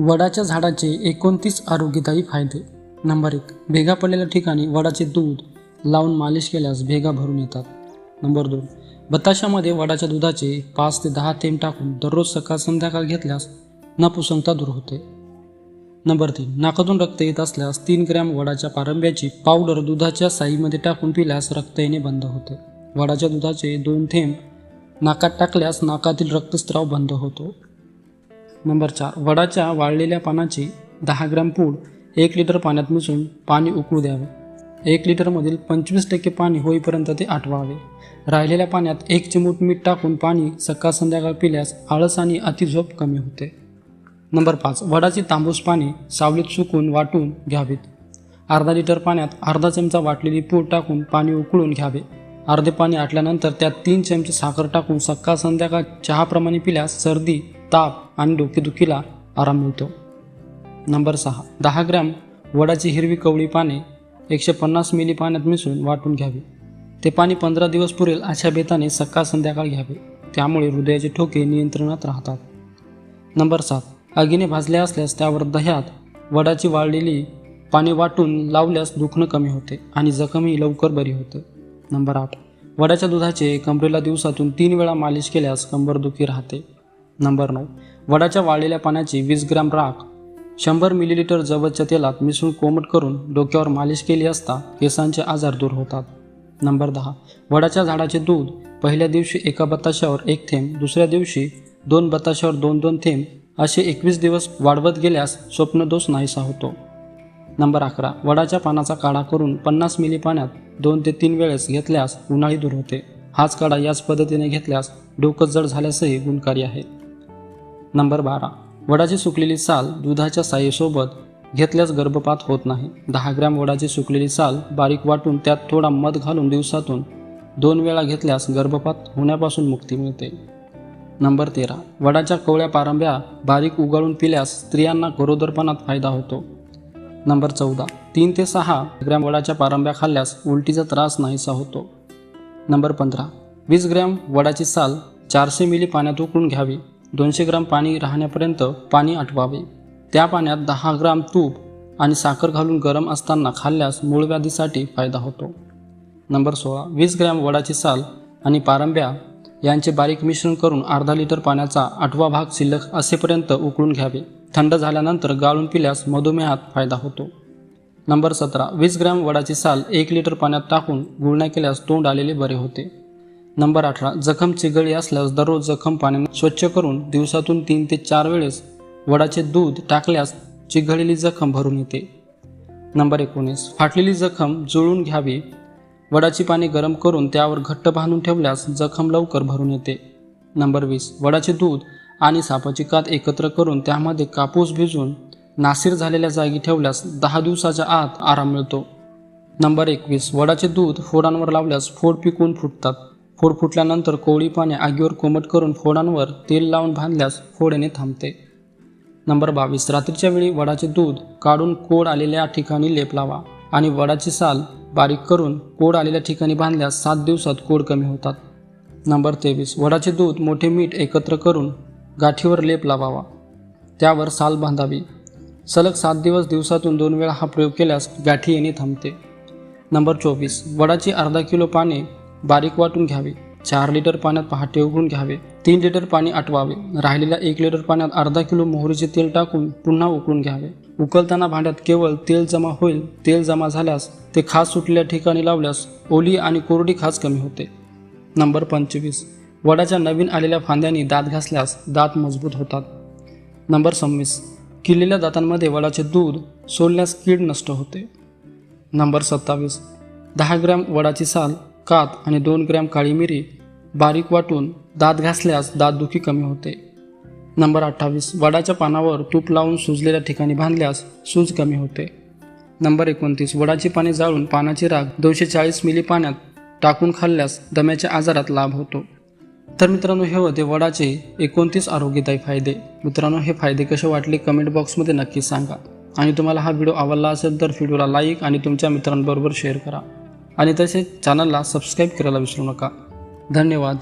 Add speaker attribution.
Speaker 1: वडाच्या झाडाचे एकोणतीस आरोग्यदायी फायदे. नंबर एक भेगा पडलेल्या ठिकाणी वडाचे दूध लावून मालिश केल्यास भेगा भरून येतात. नंबर दोन बताशामध्ये वडाच्या दुधाचे पाच ते दहा थेंब टाकून दररोज सकाळ संध्याकाळ घेतल्यास नपुसंगता दूर होते. नंबर तीन नाकातून रक्त येत असल्यास तीन ग्रॅम वडाच्या पारंब्याची पावडर दुधाच्या साईमध्ये टाकून पिल्यास रक्त येणे बंद होते. वडाच्या दुधाचे दोन थेंब नाकात टाकल्यास नाकातील रक्तस्राव बंद होतो. नंबर चार वडाच्या वाळलेल्या पानाची दहा ग्रॅम पूड एक लिटर पाण्यात मिसळून पाणी उकळू द्यावे. एक लिटरमधील पंचवीस टक्के पाणी होईपर्यंत ते आटवावे. राहिलेल्या पाण्यात एक चिमूट मीठ टाकून पाणी सकाळ संध्याकाळ पिल्यास आळस आणि अतिझोप कमी होते. नंबर पाच वडाची तांबूस पाने सावलीत सुकून वाटून घ्यावीत. अर्धा लिटर पाण्यात अर्धा चमचा वाटलेली पूड टाकून पाणी उकळून घ्यावे. अर्धे पाणी आटल्यानंतर त्यात तीन चमचे साखर टाकून सकाळ संध्याकाळ चहाप्रमाणे पिल्यास सर्दी ताप आणि डोकेदुखीला आराम मिळतो. नंबर सहा. दहा ग्रॅम वडाची हिरवी कवळी पाने एकशे पन्नास मिली पाण्यात मिसळून वाटून घ्यावी. ते पाणी पंधरा दिवस पुरेल अशा बेताने सकाळ संध्याकाळ घ्यावे. त्यामुळे हृदयाचे ठोके नियंत्रणात राहतात. नंबर सात. आगीने भाजले असल्यास त्यावर दह्यात वडाची वाळलेली पाणी वाटून लावल्यास दुखणं कमी होते आणि जखमही लवकर बरी होते. नंबर आठ. वडाच्या दुधाचे कंबरेला दिवसातून तीन वेळा मालिश केल्यास कंबरदुखी राहते. नंबर नऊ. वडाच्या वाळलेल्या पाण्याची वीस ग्रॅम राख शंभर मिलीलिटर जवळच्या तेलात मिसळून कोमट करून डोक्यावर मालिश केली असता केसांचे आजार दूर होतात. नंबर दहा. वडाच्या झाडाचे दूध पहिल्या दिवशी एका बताशावर एक थेंब दुसऱ्या दिवशी दोन बताशावर दोन दोन थेंब असे एकवीस दिवस वाढवत गेल्यास स्वप्नदोष नाहीसा होतो. नंबर अकरा. वडाच्या पानाचा काढा करून पन्नास मिली पाण्यात दोन ते तीन वेळेस घेतल्यास उन्हाळी दूर होते. हाच काढा याच पद्धतीने घेतल्यास डोकं जड झाल्यासही गुणकारी आहे. नंबर बारा. वडाची सुकलेली साल दुधाच्या साईसोबत घेतल्यास गर्भपात होत नाही. दहा ग्रॅम वडाची सुकलेली साल बारीक वाटून त्यात थोडा मध घालून दिवसातून दोन वेळा घेतल्यास गर्भपात होण्यापासून मुक्ती मिळते. नंबर तेरा. वडाच्या कवळ्या पारंब्या बारीक उगाळून पिल्यास स्त्रियांना गरोदरपणात फायदा होतो. नंबर चौदा. तीन ते सहा ग्रॅम वडाच्या पारंब्या खाल्ल्यास उलटीचा त्रास नाहीसा होतो. नंबर पंधरा. वीस ग्रॅम वडाची साल चारशे मिली पाण्यात उकळून घ्यावी. दोनशे ग्राम पाणी राहण्यापर्यंत पाणी आटवावे. त्या पाण्यात दहा ग्राम तूप आणि साखर घालून गरम असताना खाल्ल्यास मूळव्याधीसाठी फायदा होतो. नंबर सोळा वीस ग्रॅम वडाची साल आणि पारंब्या यांचे बारीक मिश्रण करून अर्धा लिटर पाण्याचा आठवा भाग शिल्लक असेपर्यंत उकळून घ्यावे. थंड झाल्यानंतर गाळून पिल्यास मधुमेहात फायदा होतो. नंबर सतरा वीस ग्रॅम वडाची साल एक लिटर पाण्यात टाकून गुळण्या केल्यास तोंड आलेले बरे होते. नंबर अठरा जखम चिघळी असल्यास दररोज जखम पाण्याने स्वच्छ करून दिवसातून तीन ते चार वेळेस वडाचे दूध टाकल्यास चिघळलेली जखम भरून येते. नंबर एकोणीस फाटलेली जखम जुळून घ्यावी. वडाची पाने गरम करून त्यावर घट्ट बांधून ठेवल्यास जखम लवकर भरून येते. नंबर वीस वडाचे दूध आणि सापाची कात एकत्र करून त्यामध्ये कापूस भिजून नासिर झालेल्या जागी ठेवल्यास दहा दिवसाच्या आत आराम मिळतो. नंबर एकवीस वडाचे दूध फोडांवर लावल्यास फोड पिकून फुटतात. फोड फुटल्यानंतर कोवळी पाने आगीवर कोमट करून फोडांवर तेल लावून बांधल्यास फोड येणे थांबते. नंबर बावीस. रात्रीच्या वेळी वडाचे दूध काढून कोड आलेल्या ठिकाणी लेप लावा आणि वडाची साल बारीक करून कोड आलेल्या ठिकाणी बांधल्यास सात दिवसात कोड कमी होतात. नंबर तेवीस. वडाचे दूध मोठे मीठ एकत्र करून गाठीवर लेप लावावा. त्यावर साल बांधावी. सलग सात दिवस दिवसातून दोन वेळा हा प्रयोग केल्यास गाठी येणे थांबते. नंबर चोवीस. वडाची अर्धा किलो पाने बारीक वाटून घ्यावे. चार लिटर पाण्यात पहाटे उघडून घ्यावे. तीन लिटर पाणी आटवावे. राहिलेल्या एक लिटर पाण्यात अर्धा किलो मोहरीचे तेल टाकून पुन्हा उकळून घ्यावे. उकळताना भांड्यात केवळ तेल जमा होईल तेल जमा झाल्यास ते खास सुटलेल्या ठिकाणी लावल्यास ओली आणि कोरडी खास कमी होते. नंबर पंचवीस. वडाच्या नवीन आलेल्या फांद्यांनी दात घासल्यास दात मजबूत होतात. नंबर सव्वीस. किल्लेल्या दातांमध्ये वडाचे दूध सोडल्यास कीड नष्ट होते. नंबर सत्तावीस. दहा ग्रॅम वडाची साल कात आणि दोन ग्रॅम काळी मिरी बारीक वाटून दात घासल्यास दातदुखी कमी होते. नंबर अठ्ठावीस वडाच्या पानावर तूप लावून सुजलेल्या ठिकाणी बांधल्यास सूज कमी होते. नंबर एकोणतीस वडाची पाने जाळून पानाची राग दोनशे चाळीस मिली पाण्यात टाकून खाल्ल्यास दम्याच्या आजारात लाभ होतो. तर मित्रांनो हे होते वडाचे एकोणतीस आरोग्यदायी फायदे. मित्रांनो हे फायदे कसे वाटले कमेंट बॉक्समध्ये नक्की सांगा. आणि तुम्हाला हा व्हिडिओ आवडला असेल तर व्हिडिओला लाईक आणि तुमच्या मित्रांबरोबर शेअर करा. आणि तसेच चॅनलला सबस्क्राईब करायला विसरू नका. धन्यवाद.